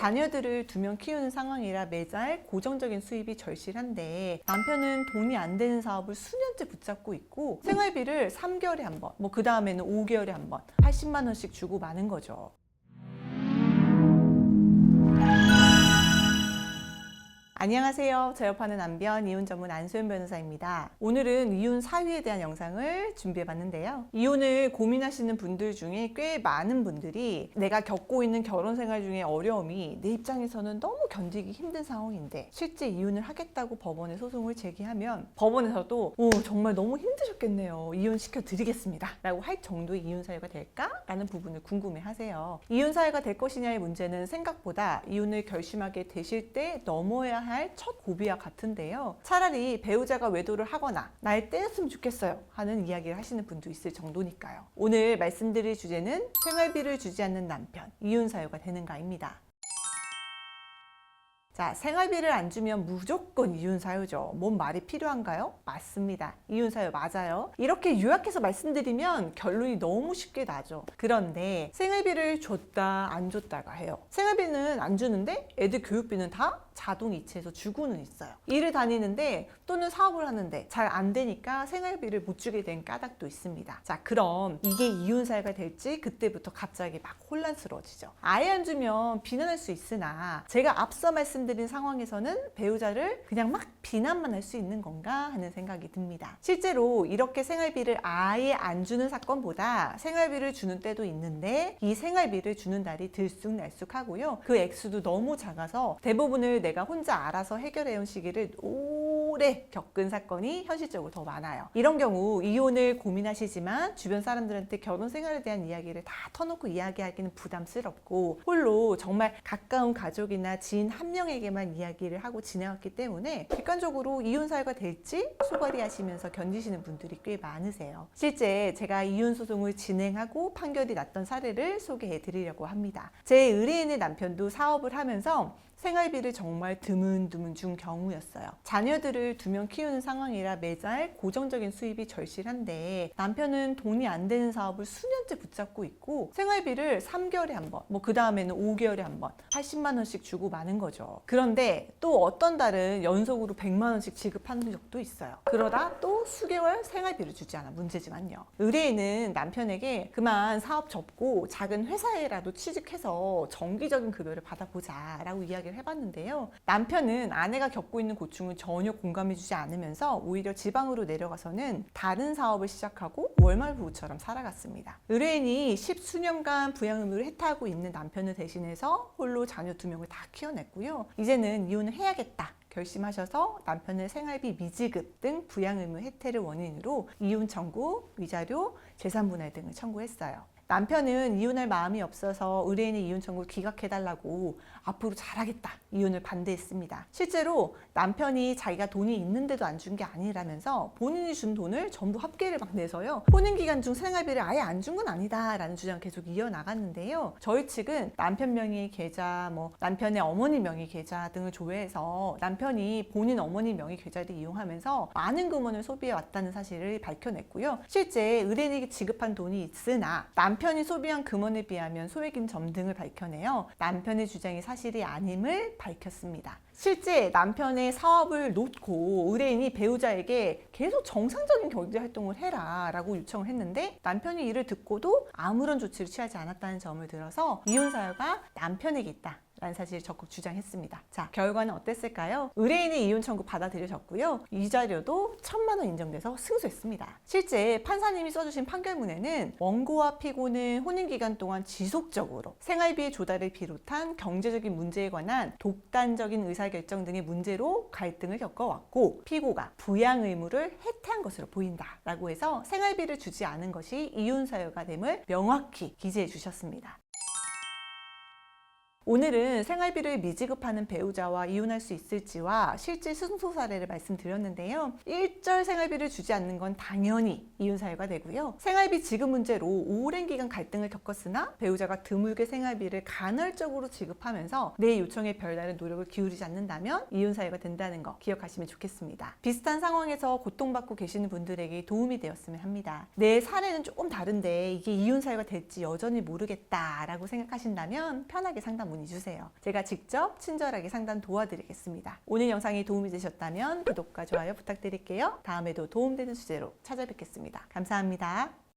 자녀들을 두 명 키우는 상황이라 매달 고정적인 수입이 절실한데 남편은 돈이 안 되는 사업을 수년째 붙잡고 있고 생활비를 3개월에 한 번, 뭐 그 다음에는 5개월에 한 번, 80만 원씩 주고 마는 거죠. 안녕하세요. 저 옆하는 남편 이혼 전문 안소연 변호사입니다. 오늘은 이혼 사유에 대한 영상을 준비해 봤는데요. 이혼을 고민하시는 분들 중에 꽤 많은 분들이 내가 겪고 있는 결혼 생활 중에 어려움이 내 입장에서는 너무 견디기 힘든 상황인데 실제 이혼을 하겠다고 법원에 소송을 제기하면 법원에서도 오 정말 너무 힘드셨겠네요. 이혼시켜 드리겠습니다. 라고 할 정도의 이혼 사유가 될까? 라는 부분을 궁금해 하세요. 이혼 사유가 될 것이냐의 문제는 생각보다 이혼을 결심하게 되실 때 넘어야 할첫 고비와 같은데요. 차라리 배우자가 외도를 하거나 날 떼었으면 좋겠어요 하는 이야기를 하시는 분도 있을 정도니까요. 오늘 말씀드릴 주제는 생활비를 주지 않는 남편, 이혼 사유가 되는가입니다. 자, 생활비를 안 주면 무조건 이혼 사유죠. 뭔 말이 필요한가요? 맞습니다. 이혼 사유 맞아요. 이렇게 요약해서 말씀드리면 결론이 너무 쉽게 나죠. 그런데 생활비를 줬다 안 줬다가 해요. 생활비는 안 주는데 애들 교육비는 다 자동 이체해서 주고는 있어요. 일을 다니는데 또는 사업을 하는데 잘 안 되니까 생활비를 못 주게 된 까닭도 있습니다. 자, 그럼 이게 이혼 사유가 될지 그때부터 갑자기 막 혼란스러워지죠. 아예 안 주면 비난할 수 있으나 제가 앞서 말씀드린 상황에서는 배우자를 그냥 막 비난만 할 수 있는 건가 하는 생각이 듭니다. 실제로 이렇게 생활비를 아예 안 주는 사건보다 생활비를 주는 때도 있는데 이 생활비를 주는 날이 들쑥날쑥하고요. 그 액수도 너무 작아서 대부분을 내가 혼자 알아서 해결해온 시기를 오 래 겪은 사건이 현실적으로 더 많아요. 이런 경우 이혼을 고민하시지만 주변 사람들한테 결혼 생활에 대한 이야기를 다 터놓고 이야기하기는 부담스럽고 홀로 정말 가까운 가족이나 지인 한 명에게만 이야기를 하고 지내왔기 때문에 객관적으로 이혼 사유가 될지 소갈이 하시면서 견디시는 분들이 꽤 많으세요. 실제 제가 이혼 소송을 진행하고 판결이 났던 사례를 소개해 드리려고 합니다. 제 의뢰인의 남편도 사업을 하면서 생활비를 정말 드문드문 준 경우였어요. 자녀들을 두 명 키우는 상황이라 매달 고정적인 수입이 절실한데 남편은 돈이 안 되는 사업을 수년째 붙잡고 있고 생활비를 3개월에 한 번, 뭐 그 다음에는 5개월에 한 번, 80만 원씩 주고 마는 거죠. 그런데 또 어떤 달은 연속으로 100만 원씩 지급하는 적도 있어요. 그러다 또 수개월 생활비를 주지 않아 문제지만요. 의뢰인은 남편에게 그만 사업 접고 작은 회사에라도 취직해서 정기적인 급여를 받아보자라고 이야기를 해봤는데요. 남편은 아내가 겪고 있는 고충을 전혀 공감해주지 않으면서 오히려 지방으로 내려가서는 다른 사업을 시작하고 월말 부부처럼 살아갔습니다. 의뢰인이 십수년간 부양 의무를 해타하고 있는 남편을 대신해서 홀로 자녀 두 명을 다 키워냈고요. 이제는 이혼을 해야겠다. 결심하셔서 남편의 생활비 미지급 등 부양 의무 혜택을 원인으로 이혼 청구, 위자료, 재산 분할 등을 청구했어요. 남편은 이혼할 마음이 없어서 의뢰인의 이혼 청구 기각해달라고 앞으로 잘하겠다 이혼을 반대했습니다. 실제로 남편이 자기가 돈이 있는데도 안 준 게 아니라면서 본인이 준 돈을 전부 합계를 막 내서요 혼인 기간 중 생활비를 아예 안 준 건 아니다라는 주장 계속 이어나갔는데요. 저희 측은 남편 명의 계좌, 뭐 남편의 어머니 명의 계좌 등을 조회해서 남편이 본인 어머니 명의 계좌를 이용하면서 많은 금원을 소비해 왔다는 사실을 밝혀냈고요. 실제 의뢰인에게 지급한 돈이 있으나 남편 이 소비한 금원에 비하면 소액인 점 등을 밝혀내어 남편의 주장이 사실이 아님을 밝혔습니다. 실제 남편의 사업을 놓고 의뢰인이 배우자에게 계속 정상적인 경제 활동을 해라 라고 요청을 했는데 남편이 이를 듣고도 아무런 조치를 취하지 않았다는 점을 들어서 이혼 사유가 남편에게 있다. 라는 사실을 적극 주장했습니다. 자, 결과는 어땠을까요? 의뢰인의 이혼 청구 받아들여졌고요. 이자료도 천만 원 인정돼서 승소했습니다. 실제 판사님이 써주신 판결문에는 원고와 피고는 혼인 기간 동안 지속적으로 생활비 조달을 비롯한 경제적인 문제에 관한 독단적인 의사 결정 등의 문제로 갈등을 겪어왔고 피고가 부양 의무를 해태한 것으로 보인다라고 해서 생활비를 주지 않은 것이 이혼 사유가 됨을 명확히 기재해 주셨습니다. 오늘은 생활비를 미지급하는 배우자와 이혼할 수 있을지와 실제 승소 사례를 말씀드렸는데요. 일절 생활비를 주지 않는 건 당연히 이혼 사유가 되고요. 생활비 지급 문제로 오랜 기간 갈등을 겪었으나 배우자가 드물게 생활비를 간헐적으로 지급하면서 내 요청에 별다른 노력을 기울이지 않는다면 이혼 사유가 된다는 거 기억하시면 좋겠습니다. 비슷한 상황에서 고통받고 계시는 분들에게 도움이 되었으면 합니다. 내 사례는 조금 다른데 이게 이혼 사유가 될지 여전히 모르겠다라고 생각하신다면 편하게 상담 문의 문의 주세요. 제가 직접 친절하게 상담 도와드리겠습니다. 오늘 영상이 도움이 되셨다면 구독과 좋아요 부탁드릴게요. 다음에도 도움되는 주제로 찾아뵙겠습니다. 감사합니다.